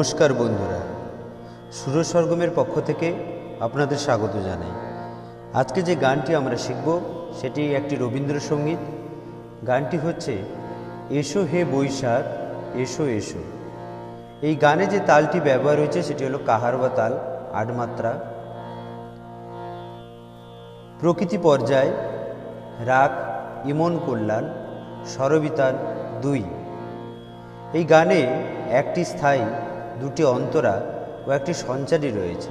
নমস্কার বন্ধুরা। সুর সরগমের পক্ষ থেকে আপনাদের স্বাগত জানাই। আজকে যে গানটি আমরা শিখব, সেটি একটি রবীন্দ্রসঙ্গীত। গানটি হচ্ছে, এসো হে বৈশাখ, এসো এসো। এই গানে যে তালটি ব্যবহার হয়েছে, সেটি হলো কাহারবা তাল আট মাত্রা প্রকৃতি পর্যায়, রাগ, ইমন কল্যাণ স্বরবিতাল দুই। এই গানে একটি স্থায়ী দুটি অন্তরা ও একটি সঞ্চারী রয়েছে।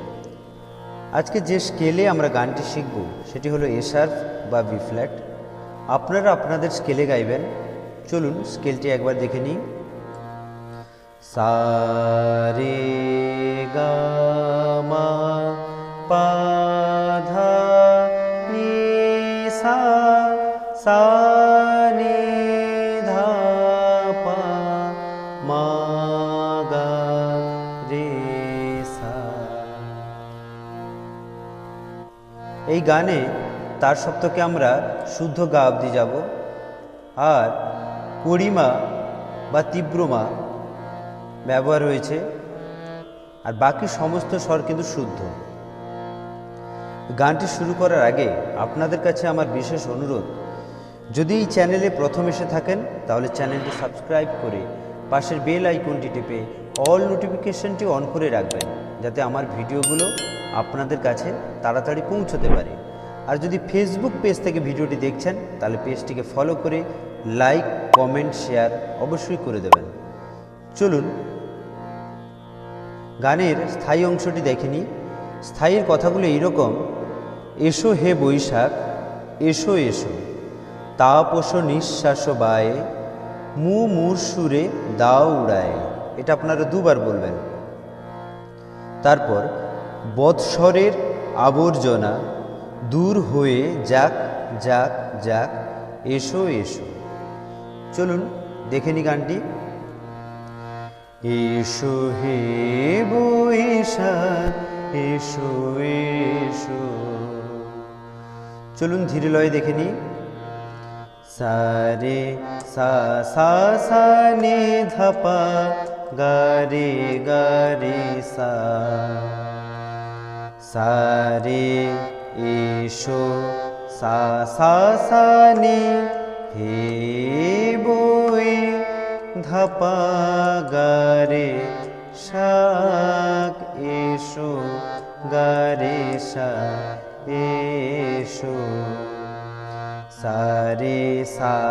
আজকে যে স্কেলে আমরা গানটি শিখব, সেটি হলো এশার বা বি ফ্ল্যাট আপনারা আপনাদের স্কেলে গাইবেন। চলুন স্কেলটি একবার দেখে নিই। সা রে গা মা পা এই গানে তার সপ্তকে আমরা শুদ্ধ গা অবধি যাব। আর কড়িমা বা তীব্রমা ব্যবহার হয়েছে। আর বাকি সমস্ত স্বর কিন্তু শুদ্ধ। গানটি শুরু করার আগে আপনাদের কাছে আমার বিশেষ অনুরোধ, যদি এই চ্যানেলে প্রথম এসে থাকেন, তাহলে চ্যানেলটি সাবস্ক্রাইব করে পাশের বেল আইকনটি টিপে অল নোটিফিকেশনটি অন করে রাখবেন, যাতে আমার ভিডিওগুলো আপনাদের কাছে তাড়াতাড়ি পৌঁছতে পারে। আর যদি ফেসবুক পেজ থেকে ভিডিওটি দেখছেন, তাহলে পেজটিকে ফলো করে লাইক কমেন্ট শেয়ার অবশ্যই করে দেবেন। চলুন, গানের স্থায়ী অংশটি দেখেনি স্থায়ীর কথাগুলো এইরকম, এসো হে বৈশাখ, এসো এসো, তাপস নিঃশ্বাস বায়ে, মু মুর সুরে দাও উড়ায়। এটা আপনারা দুবার বলবেন। তারপর বৎসরের আবর্জনা দূর হয়ে যাক যাক যাক, এসো এসো। চলুন, দেখে নি গানটি। এসো হে বৈশাখ, এসো এসো। চলুন, ধীরে লয়ে দেখে নি। সারে সা সা সা, নে ধাপা গারে গারে সা। सरि ईशो सा हे बो धप गरि शक् ईशु श एषु सरि सा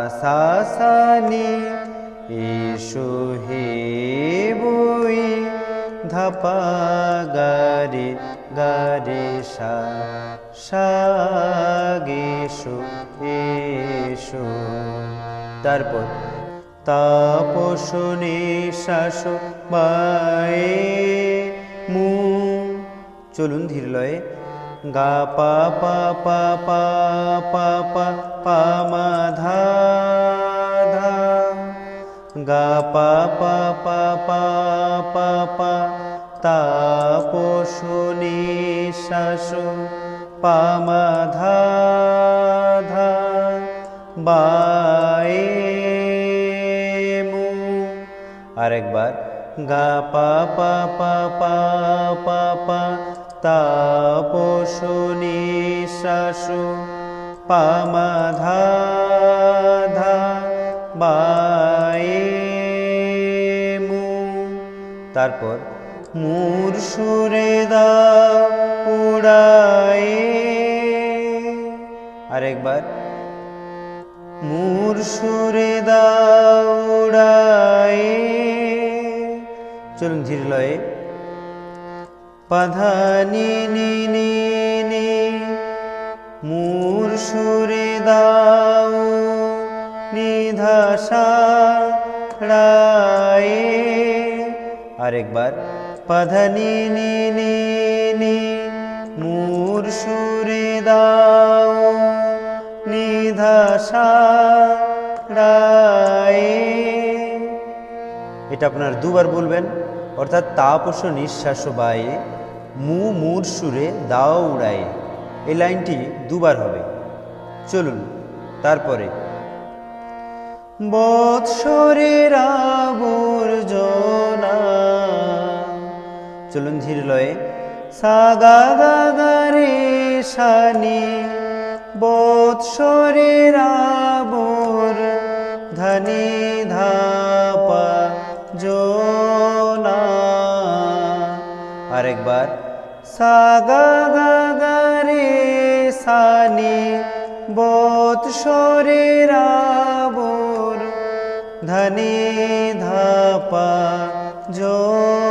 ईशु हेबो धप गरि গারে সা এসো তারপর তাপসনে শাস বায়ে মু চলুন ধীর লয়ে গা পা পা পা পা পা পা পা মা ধা ধা গা পা পা পা পা পা পা তাপসনে শাস পা মা ধা ধা বায়ে আরেকবার, গা পা পা পা পা পা পা তাপসনি শাসু পামা ধা তারপর মূর সুরে দা উড়ায়ে। আরেকবার। মূর সুরে দাউড়ায়ে চলুন ধীর লয়ে। পাধানি নি নি নি মূর সুরে দাও নিধাসা রায়ে। আরেকবার। পাধানি নি মূর সুরে দাও নিধাসা এটা আপনার দুবার বলবেন, অর্থাৎ তাপস নিঃশ্বাস বায়ে, মু মূর সুরে দাও উড়ায়ে। এই লাইনটি দুবার হবে। চলুন, তারপরে। বৎসরের আবর্জনা চলুন ধীর লয়ে সা গা গা রে শানি বৎসরের আবর ধনি ধাপা জোনা আরেকবার সা গা গা রে সানি বৎসরের আবর ধনি ধাপা জোনা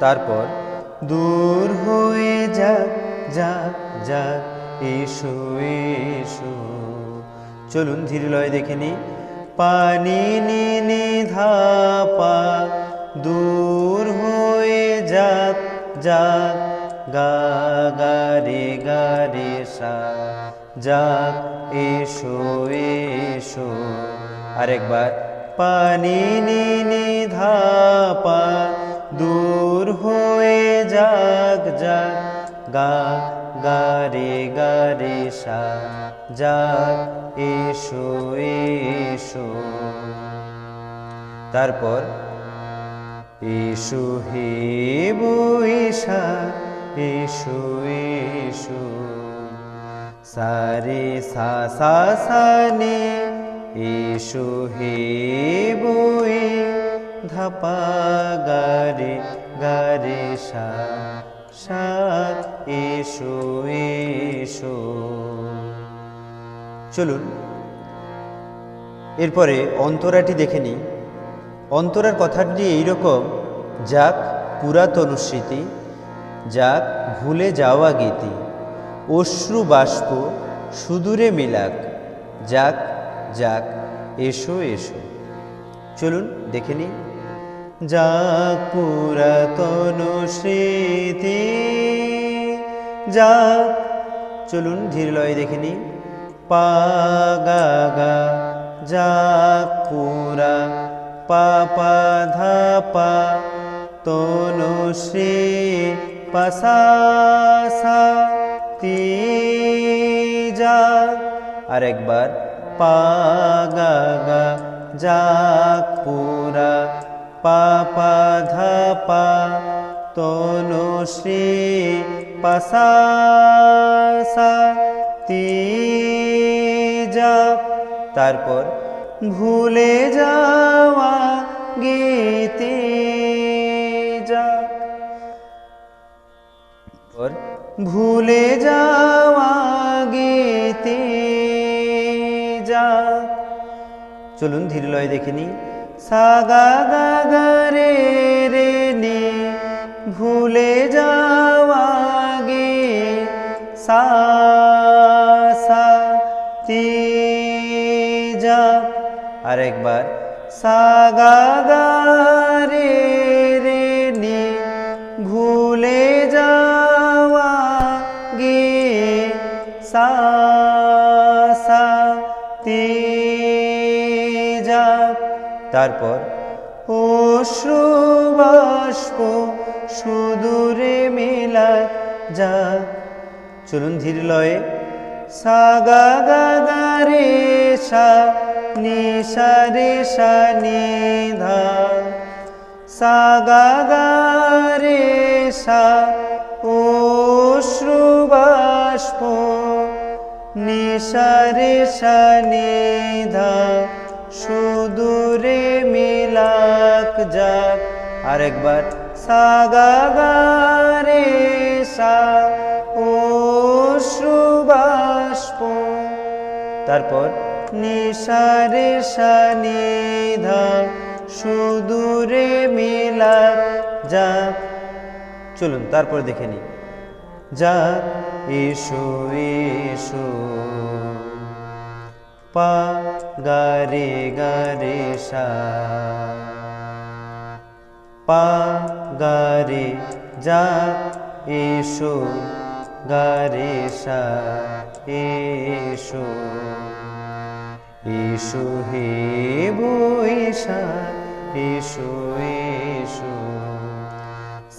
তারপর দূর হয়ে যাক যাক যাক, এসো এসো। চলুন ধীর লয় দেখে নি পানি নি ধাপা, দূর হয়ে যাক যাক, গা গা, রে গা, রে, সা, যাক, এসো এসো। আরেকবার। পানি নি ধাপা, দূর হয়ে যাক যাক, গা গা রে গা রে, সা, যাক, এসো এসো। তারপর, এসো হে বৈশা, এসো এসো। সারে সা সা সানে এসো হে বই, ধাপা গারে গারে সা সা এসো এসো চলুন, এরপরে অন্তরাটি দেখে নিই। অন্তরার কথাটি এইরকম, যাক পুরাতন স্মৃতি যাক ভুলে যাওয়া গীতি। অশ্রু বাষ্প সুদূরে মিলাক, যাক যাক, এসো এসো। চলুন, দেখে নিই। যাক পুরাতন স্মৃতি, যাক, চলুন ধীর লয়ে দেখে নিই। পা গা গা, যাক পুরা, পা পা ধা পা তনুশ্রী পাসা সা তি যা। আরেকবার পা গা গা, যাক পুরা পা পা ধা পা তনুশ্রী পাসা যা তারপর ভুলে যাওয়া গীতে যা ভুলে যাওয়া গীতে যা চলুন ধীর লয় দেখে নি সা গা রে রে নি ভুলে যাওয়া গে সা সা তি যা আরেকবার সা গা রে নি ভুলে তারপর? অশ্রু বাষ্প সুদূরে মেলা যা। চলুন ধীর লয়ে সা গা গা গা রে সা নি সা রে সা, নি ধা। সা গা গা রে সা অশ্রু বাষ্প নিশা রে সা, নি ধা। সুদূরে মিলাক যাক। আরেকবার সা গা গা রে সা অশ্রু বাষ্প তারপর নিশারে সানিধা সুদূরে মিলাক যা চলুন, তারপর দেখে নি যা এসো এসো। प गरि गरिष प गरि ईशु गरिष इषु ईशु हि बुयिषु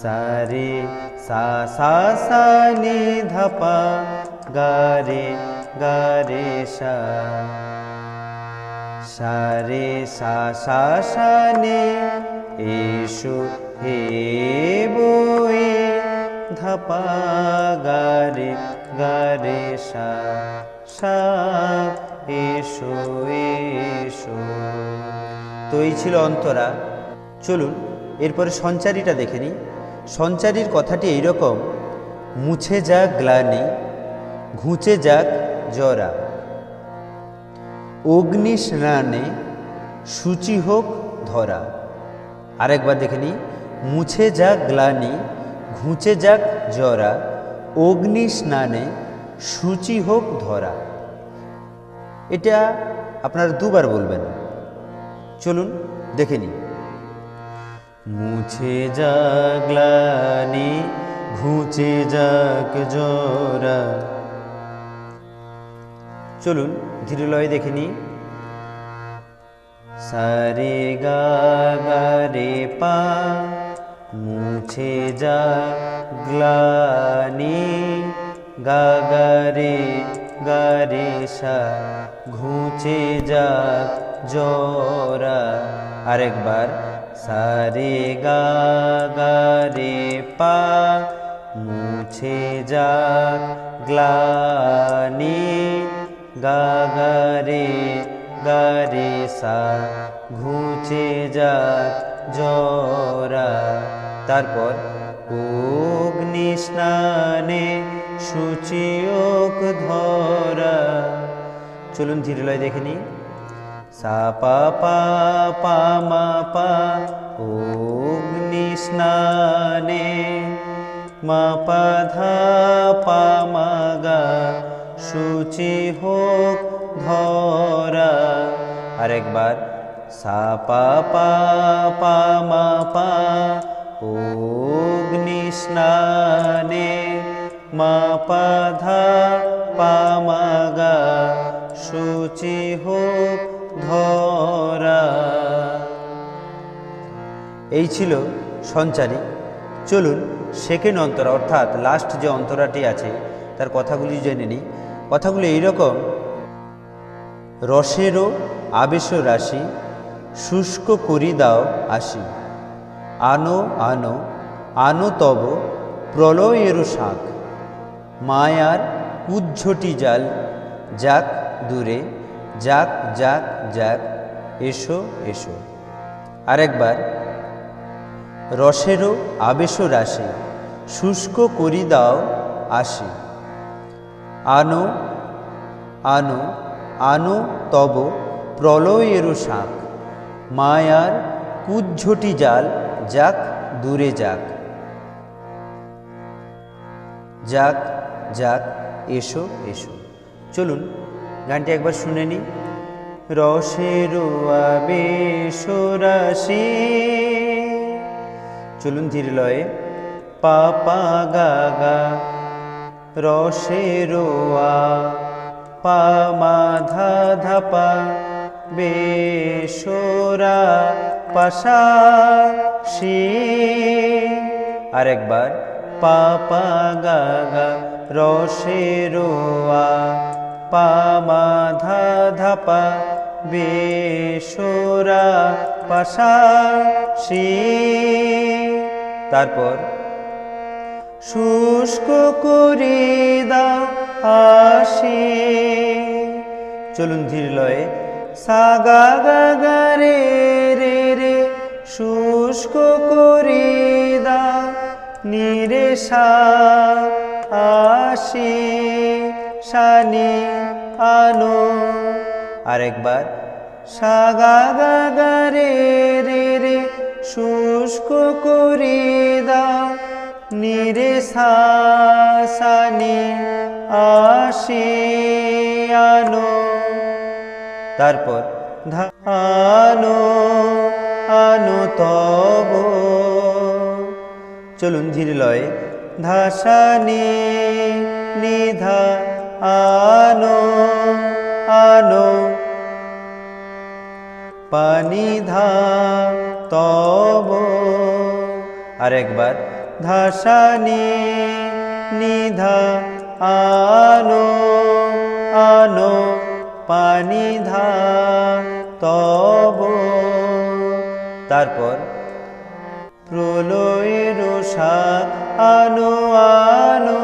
सा सरि साधप गरि গারে সা সারে সা সা হে বয়ে, ধপা গারে গারে সা সা, এসো এসো। তো এই ছিল অন্তরা। চলুন, এরপরে সঞ্চারীটা দেখে নিই। সঞ্চারীর কথাটি এইরকম, মুছে যাক গ্লানি, ঘুঁচে যাক জরা। অগ্নি স্নানে সূচি হোক ধরা। আরেকবার দেখে নিই। মুছে যাক গ্লানি, ঘুচে যাক জরা। অগ্নি স্নানে সূচি হোক ধরা। এটা আপনারা দুবার বলবেন। চলুন, দেখে নিই। মুছে যাক গ্লানি, ঘুচে যাক জরা। চলুন ধীরে লয়ে দেখে নিই। সারে গা গা রে পা, মুছে যা গ্লানি। গা গা রে গা রে সা, ঘুচে যা জরা। আরেকবার, সারে গা গা রে পা, মুছে যা গ্লানি। গা গা রে গা রে সা ঘুচে যা জরা। তারপর অগ্নি স্নানে সূচিওক ধরা। চলুন ধীরে লয় দেখে নি সা পা পা পা মা পা অগ্নি স্নানে মা পা ধা পা মা সূচি হোক ধরা। আরেকবার, সা, পা পা পা, মা, পা, অগ্নি স্নানে, মা, পা, ধা, পা, মা, গা, সূচি হোক ধরা। এই ছিল সঞ্চারী। চলুন, সেকেন্ড অন্তরা, অর্থাৎ লাস্ট যে অন্তরাটি আছে, তার কথাগুলি জেনে নিই। কথাগুলি এইরকম। রসেরও আবেশ রাশি, শুষ্ক করি দাও আসি। আনো আনো আনো তব প্রলয়েরও শাঁখ মায়ার উজ্ঝটি জাল, যাক দূরে, যাক যাক যাক, এসো এসো। আরেকবার, রসেরও আবেশ রাশি, শুষ্ক করি দাও আসি। আনো আনো আনো তব প্রলয়েরও শাঁখ মায়ার কুজ্ঝটি জাল যাক দূরে যাক। যাক যাক, এসো এসো। চলুন, গানটি একবার শুনে নি রসের রাশি। চলুন ধীরে লয়ে পা পা গা গা। রসের আ পা মা ধা ধা পা, বেসরা পাশা শি আরেকবার, পা পা গা গা রসের আ পা মা ধা ধা পা, বেসরা পাশা তারপর শুষ্ক করি দাও আসি। চলুন ধীর লয়ে। সাগা গা গা গা রে রে রে। শুষ্ক করি দাও নিরে সা আসি। শানি আনো। আরেকবার। সা গা গা গা রে রে রে। শুষ্ক করি দাও নিরে সানি আনো তারপর ধা আনো তব। চলুন ধীরে লয়ে ধাসানি নিধা আনো আনো। পানি ধা তব আরেকবার ধাসানি নিধা আনো আনো পানি ধা তব। তারপর প্রলয়ের আনো আনো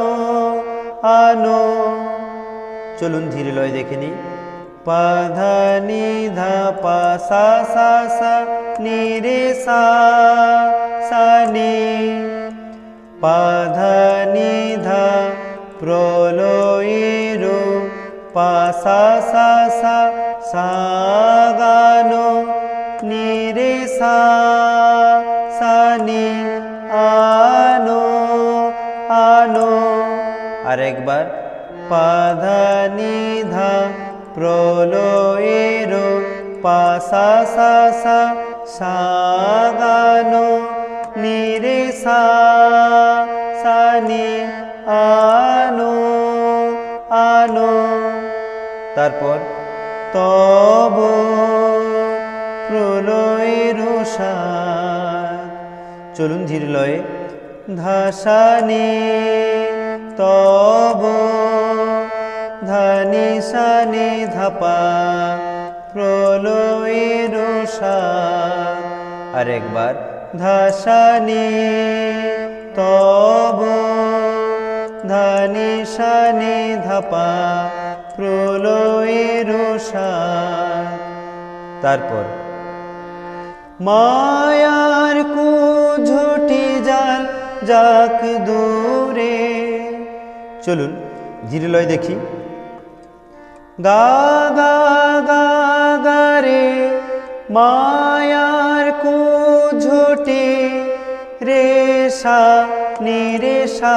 আনো। চলুন ধীরে লয় দেখে নি পাধা নিধা পা সা সা সা, নি, রে, সা সা, নি। পাধা নিধা প্রলয়ের পা সা সা সা সা গানো সা সা নি আনো আনো। আরেকবার পাধা নিধা প্রলয়ের পাশা সা সা সা গানো নিরে সা তারপর তব প্রলয়ের চলুন ধীর লয়ে ধাসানি তব ধানি সানি ধাপা প্রলয়ের সাথ আরেকবার ধাসানি তব ধানি সানি ধাপা প্রলয়ের তারপর, মায়ার কুঝুটি জাল যাক দূরে। চলুন ধীরে লয় দেখি। গা গা গা গা রে, মায়ার কুঝুটি রে সা, নি রে সা।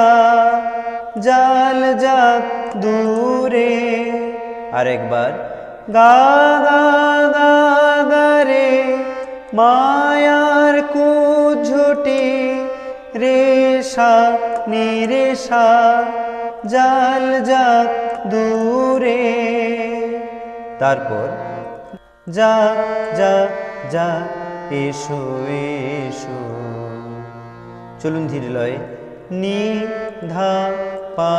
জাল যাক দূরে আরেকবার গা গা গা গা রে মায়ার কুঝুটি রে সা নি রে জাল যাক দূরে তারপর যা যা যা এসো এসো চলুন ধীরে লয় নি ধা পা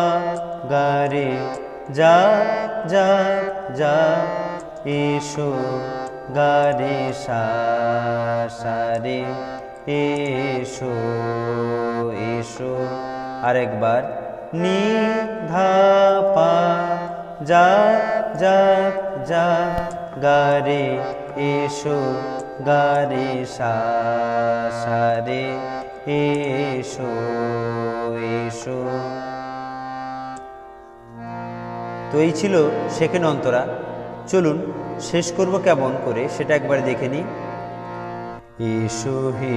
গা রে যা যা যা, এসো গা রে সা সা, রে, এসো এসো। আরেকবার, নি, ধা, পা, যা যা যা গা রে এসো গা রে সা সা, রে, এসো এসো। তো এই ছিল সেকেন্ড অন্তরা। চলুন, শেষ করব কেমন করে সেটা একবার দেখে নিই। এসো হে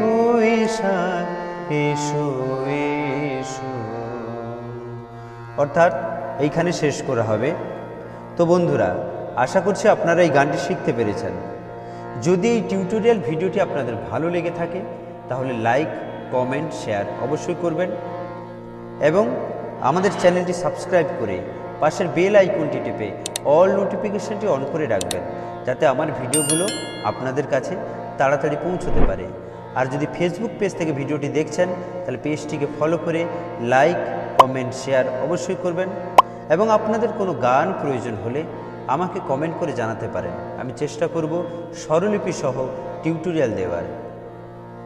বৈশাখ অর্থাৎ এইখানে শেষ করা হবে। তো বন্ধুরা, আশা করছি আপনারা এই গানটি শিখতে পেরেছেন। যদি এই টিউটোরিয়াল ভিডিওটি আপনাদের ভালো লেগে থাকে, তাহলে লাইক, কমেন্ট, শেয়ার অবশ্যই করবেন। এবং আমাদের চ্যানেলটি সাবস্ক্রাইব করে পাশের বেল আইকনটি টিপে অল নোটিফিকেশনটি অন করে রাখবেন, যাতে আমার ভিডিওগুলো আপনাদের কাছে তাড়াতাড়ি পৌঁছতে পারে। আর যদি ফেসবুক পেজ থেকে ভিডিওটি দেখছেন, তাহলে পেজটিকে ফলো করে লাইক কমেন্ট শেয়ার অবশ্যই করবেন। এবং আপনাদের কোনো গান প্রয়োজন হলে আমাকে কমেন্ট করে জানাতে পারেন। আমি চেষ্টা করব স্বরলিপি সহ টিউটোরিয়াল দেওয়ার।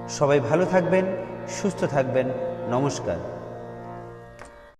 সবাই ভালো থাকবেন, সুস্থ থাকবেন। নমস্কার।